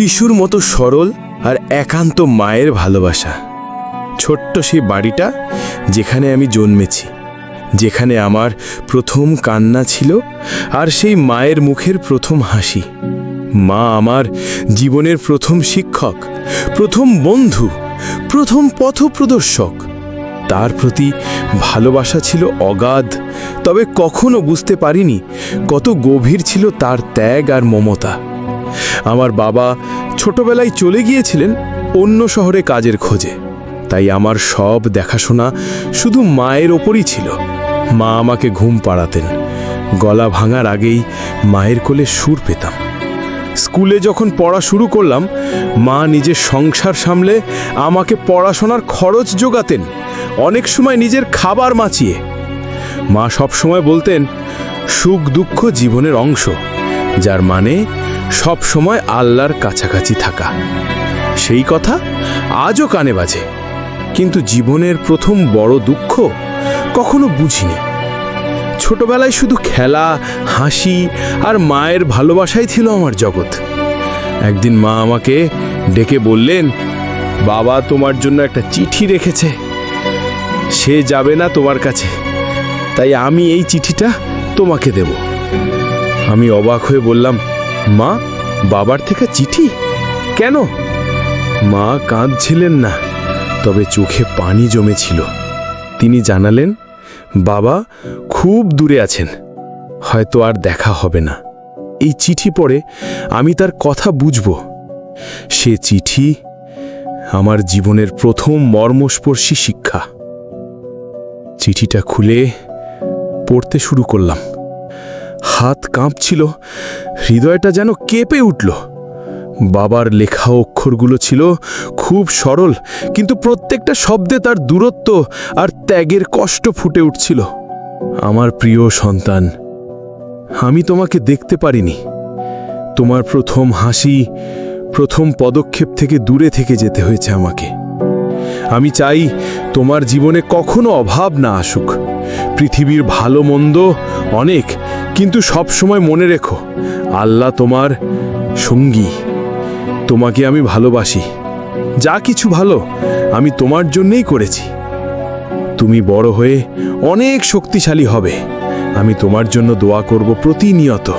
শিশুর মতো সরল আর একান্ত মায়ের ভালোবাসা। ছোট্ট সেই বাড়িটা যেখানে আমি জন্মেছি, যেখানে আমার প্রথম কান্না ছিল আর সেই মায়ের মুখের প্রথম হাসি। মা আমার জীবনের প্রথম শিক্ষক, প্রথম বন্ধু, প্রথম পথপ্রদর্শক। তার প্রতি ভালোবাসা ছিল অগাধ, তবে কখনো বুঝতে পারিনি কত গভীর ছিল তার ত্যাগ আর মমতা। আমার বাবা ছোটবেলায় চলে গিয়েছিলেন অন্য শহরে কাজের খোঁজে। তাই আমার সব দেখাশোনা শুধু মায়ের ওপরই ছিল। মা আমাকে ঘুম পাড়াতেন। গলা ভাঙার আগেই মায়ের কোলে সুর পেতাম। স্কুলে যখন পড়া শুরু করলাম, মা নিজের সংসার সামলে আমাকে পড়াশোনার খরচ যোগাতেন, অনেক সময় নিজের খাবার মাচিয়ে। মা সবসময় বলতেন, সুখ দুঃখ জীবনের অংশ। যার মানে সব সময় আল্লাহর কাছাকাছি থাকা। সেই কথা আজও কানে বাজে। কিন্তু জীবনের প্রথম বড় দুঃখ কখনো বুঝিনি। ছোটবেলায় শুধু খেলা, হাসি আর মায়ের ভালোবাসাই ছিল আমার জগৎ। একদিন মা আমাকে ডেকে বললেন, বাবা, তোমার জন্য একটা চিঠি রেখেছে। সে যাবে না তোমার কাছে। তাই আমি এই চিঠিটা তোমাকে দেব। আমি অবাক হয়ে বললাম, মা, বাবার থেকে চিঠি? কেন? মা কাঁদছিলেন না, তবে চোখে পানি জমেছিল। তিনি জানালেন, বাবা খুব দূরে আছেন, হয়তো আর দেখা হবে না। এই চিঠি পড়ে আমি তার কথা বুঝব। সে চিঠি আমার জীবনের প্রথম মর্মস্পর্শী শিক্ষা। চিঠিটা খুলে পড়তে শুরু করলাম। হাত কাঁপছিল, হৃদয়টা যেন কেঁপে উঠল। বাবার লেখা অক্ষরগুলো ছিল খুব সরল, কিন্তু প্রত্যেকটা শব্দে তার দূরত্ব আর ত্যাগের কষ্ট ফুটে উঠছিল। আমার প্রিয় সন্তান, আমি তোমাকে দেখতে পারিনি। তোমার প্রথম হাসি, প্রথম পদক্ষেপ থেকে দূরে থেকে যেতে হয়েছে আমাকে। আমি চাই তোমার জীবনে কখনো অভাব না আসুক। পৃথিবীর ভালো মন্দ অনেক কিন্তু সব সময় মনে রেখো, আল্লাহ তোমার সঙ্গী। তোমাকে আমি ভালোবাসি। যা কিছু ভালো, আমি তোমার জন্যেই করেছি। তুমি বড় হয়ে অনেক শক্তিশালী হবে। আমি তোমার জন্য দোয়া করব প্রতিনিয়ত।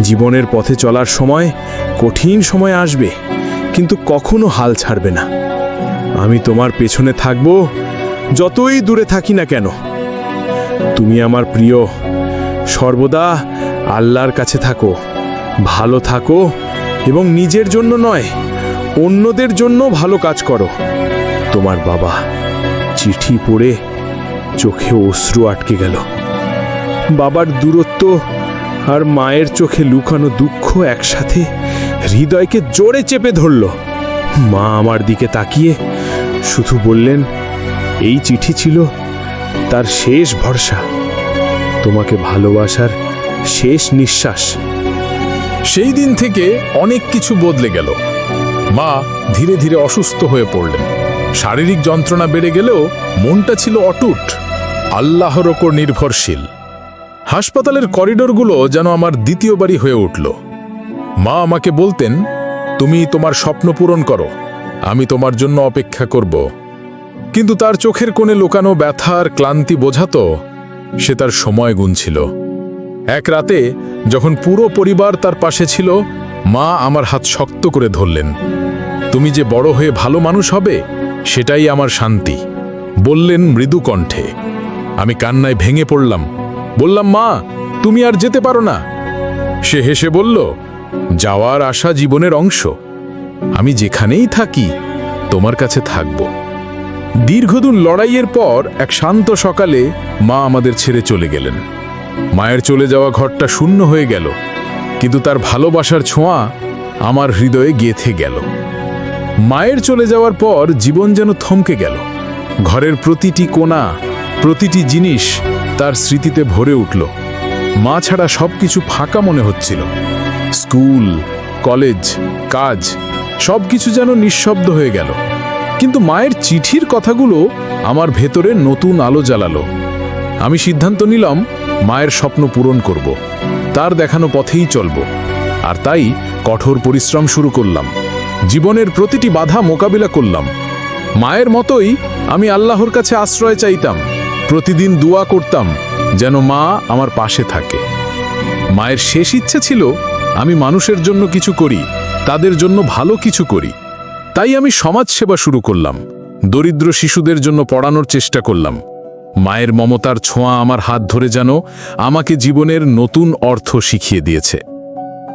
জীবনের পথে চলার সময় কঠিন সময় আসবে, কিন্তু কখনো হাল ছাড়বে না। আমি তোমার পেছনে থাকব, যতই দূরে থাকি না কেন। তুমি আমার প্রিয় সর্বদা আল্লাহর কাছে থাকো, ভালো থাকো এবং নিজের জন্য নয়, অন্যদের জন্য ভালো কাজ করো। তোমার বাবা চিঠি পড়ে চোখে অশ্রু আটকে গেল। বাবার দূরত্ব আর মায়ের চোখে লুকানো দুঃখ একসাথে হৃদয়কে জোরে চেপে ধরল। মা আমার দিকে তাকিয়ে শুধু বললেন, এই চিঠি ছিল তার শেষ ভরসা। তোমাকে ভালোবাসার শেষ নিঃশ্বাস। সেই দিন থেকে অনেক কিছু বদলে গেল। মা ধীরে ধীরে অসুস্থ হয়ে পড়লেন। শারীরিক যন্ত্রণা বেড়ে গেলেও মনটা ছিল অটুট। আল্লাহর ওপর নির্ভরশীল। হাসপাতালের করিডোরগুলো যেন আমার দ্বিতীয় বাড়ি হয়ে উঠল। মা আমাকে বলতেন, তুমি তোমার স্বপ্ন পূরণ করো, আমি তোমার জন্য অপেক্ষা করব। কিন্তু তার চোখের কোণে লুকানো ব্যথার ক্লান্তি বোঝাতো সে তার সময় গুনছিল। এক রাতে যখন পুরো পরিবার তার পাশে ছিল, মা আমার হাত শক্ত করে ধরলেন। তুমি যে বড় হয়ে ভালো মানুষ হবে, সেটাই আমার শান্তি। বললেন মৃদু কণ্ঠে। আমি কান্নায় ভেঙে পড়লাম। বললাম, মা, তুমি আর যেতে পারো না। সে হেসে বলল, যাওয়ার আশা জীবনের অংশ। আমি যেখানেই থাকি, তোমার কাছে থাকব। দীর্ঘদিন লড়াইয়ের পর এক শান্ত সকালে মা আমাদের ছেড়ে চলে গেলেন। মায়ের চলে যাওয়া ঘরটা শূন্য হয়ে গেল, কিন্তু তার ভালোবাসার ছোঁয়া আমার হৃদয়ে গেথে গেল। মায়ের চলে যাওয়ার পর জীবন যেন থমকে গেল। ঘরের প্রতিটি কোণা, প্রতিটি জিনিস তার স্মৃতিতে ভরে উঠল। মা ছাড়া সবকিছু ফাঁকা মনে হচ্ছিল। স্কুল, কলেজ, কাজ, সবকিছু যেন নিঃশব্দ হয়ে গেল। কিন্তু মায়ের চিঠির কথাগুলো আমার ভেতরে নতুন আলো জ্বালালো। আমি সিদ্ধান্ত নিলাম, মায়ের স্বপ্ন পূরণ করব। তার দেখানো পথেই চলব। আর তাই কঠোর পরিশ্রম শুরু করলাম। জীবনের প্রতিটি বাধা মোকাবিলা করলাম। মায়ের মতোই আমি আল্লাহর কাছে আশ্রয় চাইতাম। প্রতিদিন দোয়া করতাম যেন মা আমার পাশে থাকে। মায়ের শেষ ইচ্ছে ছিল, আমি মানুষের জন্য কিছু করি, তাদের জন্য ভালো কিছু করি। তাই আমি সমাজসেবা শুরু করলাম। দরিদ্র শিশুদের জন্য পড়ানোর চেষ্টা করলাম। মায়ের মমতার ছোঁয়া আমার হাত ধরে যেন আমাকে জীবনের নতুন অর্থ শিখিয়ে দিয়েছে।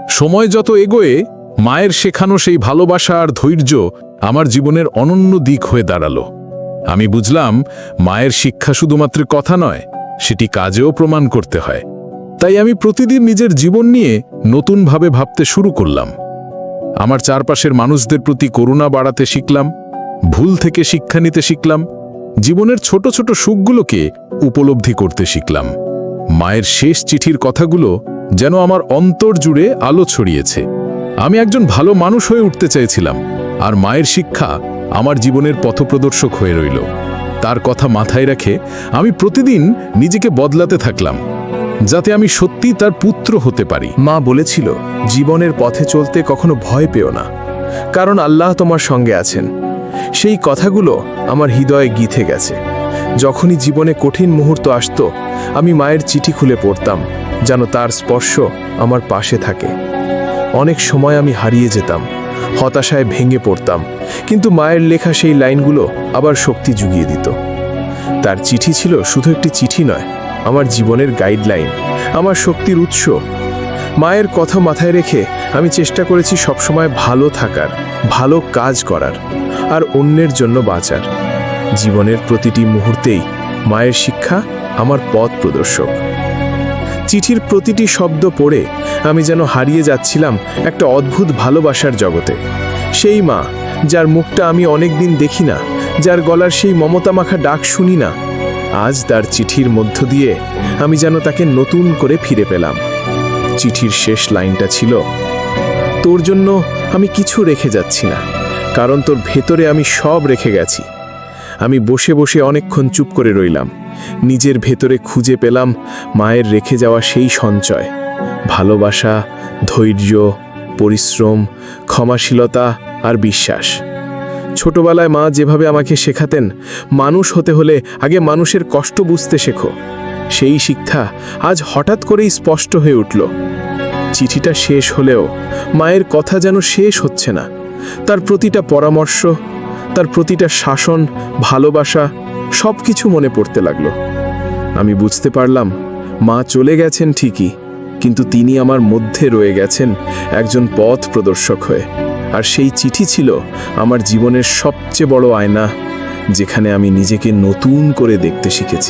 সময় যত এগোয়ে, মায়ের শেখানো সেই ভালোবাসা আর ধৈর্য আমার জীবনের অনন্য দিক হয়ে দাঁড়াল। আমি বুঝলাম, মায়ের শিক্ষা শুধুমাত্র কথা নয়, সেটি কাজেও প্রমাণ করতে হয়। তাই আমি প্রতিদিন নিজের জীবন নিয়ে নতুনভাবে ভাবতে শুরু করলাম। আমার চারপাশের মানুষদের প্রতি করুণা বাড়াতে শিখলাম, ভুল থেকে শিক্ষা নিতে শিখলাম, জীবনের ছোট ছোট সুখগুলোকে উপলব্ধি করতে শিখলাম। মায়ের শেষ চিঠির কথাগুলো যেন আমার অন্তর জুড়ে আলো ছড়িয়েছে। আমি একজন ভালো মানুষ হয়ে উঠতে চেয়েছিলাম, আর মায়ের শিক্ষা আমার জীবনের পথপ্রদর্শক হয়ে রইল। তার কথা মাথায় রেখে আমি প্রতিদিন নিজেকে বদলাতে থাকলাম। যাতে আমি সত্যি তার পুত্র হতে পারি। মা বলেছিল, জীবনের পথে চলতে কখনো ভয় পেও না, কারণ আল্লাহ তোমার সঙ্গে আছেন। সেই কথাগুলো আমার হৃদয়ে গিথে গেছে। যখনই জীবনে কঠিন মুহূর্ত আসত, আমি মায়ের চিঠি খুলে পড়তাম, যেন তার স্পর্শ আমার পাশে থাকে। অনেক সময় আমি হারিয়ে যেতাম, হতাশায় ভেঙে পড়তাম, কিন্তু মায়ের লেখা সেই লাইনগুলো আবার শক্তি জুগিয়ে দিত। তার চিঠি ছিল শুধু একটি চিঠি নয় আমার জীবনের গাইডলাইন আমার শক্তির উৎস। মায়ের কথা মাথায় রেখে আমি চেষ্টা করেছি সবসময় ভালো থাকার, ভালো কাজ করার, আর অন্যের জন্য বাঁচার। জীবনের প্রতিটি মুহূর্তেই মায়ের শিক্ষা আমার পথ প্রদর্শক। চিঠির প্রতিটি শব্দ পড়ে আমি যেন হারিয়ে যাচ্ছিলাম একটা অদ্ভুত ভালোবাসার জগতে। সেই মা, যার মুখটা আমি অনেক দিন দেখি না, যার গলার সেই মমতা মাখা ডাক শুনি না আজ তার চিঠির মধ্য দিয়ে আমি যেন তাকে নতুন করে ফিরে পেলাম। চিঠির শেষ লাইনটা ছিল, তোর জন্য আমি কিছু রেখে যাচ্ছি না, কারণ তোর ভেতরে আমি সব রেখে গেছি। আমি বসে বসে অনেকক্ষণ চুপ করে রইলাম। নিজের ভেতরে খুঁজে পেলাম মায়ের রেখে যাওয়া সেই সঞ্চয়। ভালোবাসা, ধৈর্য, পরিশ্রম, ক্ষমাশীলতা আর বিশ্বাস। ছোটবেলায় মা যেভাবে আমাকে শেখাতেন, মানুষ হতে হলে আগে মানুষের কষ্ট বুঝতে শেখো। সেই শিক্ষা আজ হঠাৎ করেই স্পষ্ট হয়ে উঠল। চিঠিটা শেষ হলেও মায়ের কথা যেন শেষ হচ্ছে না। তার প্রতিটা পরামর্শ, তার প্রতিটা শাসন, ভালোবাসা সব কিছু মনে পড়তে লাগল। আমি বুঝতে পারলাম, মা চলে গেছেন ঠিকই, কিন্তু তিনি আমার মধ্যে রয়ে গেছেন একজন পথ প্রদর্শক হয়ে। আর সেই চিঠি ছিল আমার জীবনের সবচেয়ে বড় আয়না, যেখানে আমি নিজেকে নতুন করে দেখতে শিখেছি।